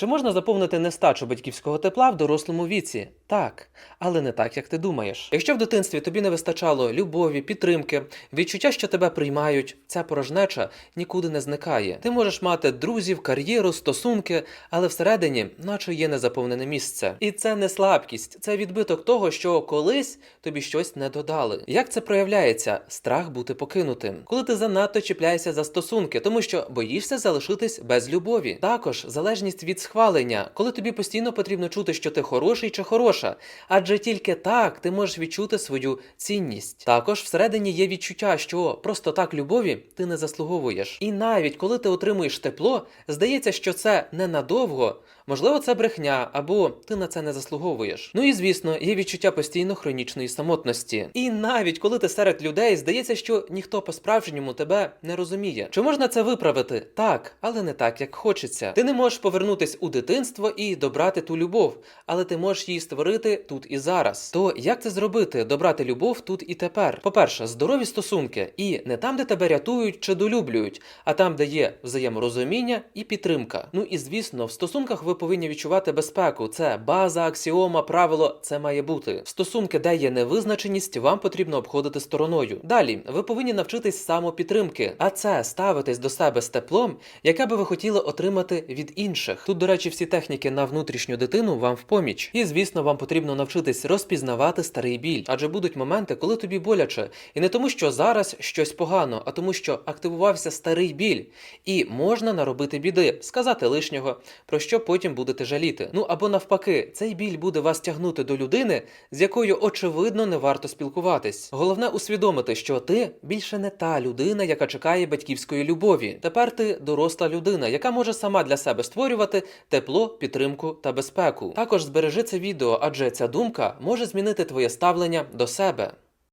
Чи можна заповнити нестачу батьківського тепла в дорослому віці? Так, але не так, як ти думаєш. Якщо в дитинстві тобі не вистачало любові, підтримки, відчуття, що тебе приймають, ця порожнеча нікуди не зникає. Ти можеш мати друзів, кар'єру, стосунки, але всередині, наче є незаповнене місце. І це не слабкість, це відбиток того, що колись тобі щось не додали. Як це проявляється? Страх бути покинутим, коли ти занадто чіпляєшся за стосунки, тому що боїшся залишитись без любові. Також залежність від схвалення, коли тобі постійно потрібно чути, що ти хороший чи хороша, адже тільки так ти можеш відчути свою цінність. Також всередині є відчуття, що просто так любові ти не заслуговуєш. І навіть коли ти отримуєш тепло, здається, що це ненадовго. Можливо, це брехня, або ти на це не заслуговуєш. Ну і звісно, є відчуття постійно хронічної самотності. І навіть коли ти серед людей, здається, що ніхто по-справжньому тебе не розуміє. Чи можна це виправити? Так, але не так, як хочеться. Ти не можеш повернутись у дитинство і добрати ту любов, але ти можеш її створити тут і зараз. То як це зробити? Добрати любов тут і тепер? По-перше, здорові стосунки, і не там, де тебе рятують чи долюблюють, а там, де є взаєморозуміння і підтримка. Ну і звісно, в стосунках ви повинні відчувати безпеку. Це база, аксіома, правило, це має бути. Стосунки, де є невизначеність, вам потрібно обходити стороною. Далі ви повинні навчитись самопідтримки, а це ставитись до себе з теплом, яке би ви хотіли отримати від інших. Тут, до речі, всі техніки на внутрішню дитину вам в поміч. І звісно, вам потрібно навчитись розпізнавати старий біль, адже будуть моменти, коли тобі боляче, і не тому, що зараз щось погано, а тому, що активувався старий біль, і можна наробити біди, сказати лишнього, про що потім будете жаліти. Ну або навпаки, цей біль буде вас тягнути до людини, з якою очевидно не варто спілкуватись. Головне усвідомити, що ти більше не та людина, яка чекає батьківської любові. Тепер ти доросла людина, яка може сама для себе створювати тепло, підтримку та безпеку. Також збережи це відео, адже ця думка може змінити твоє ставлення до себе.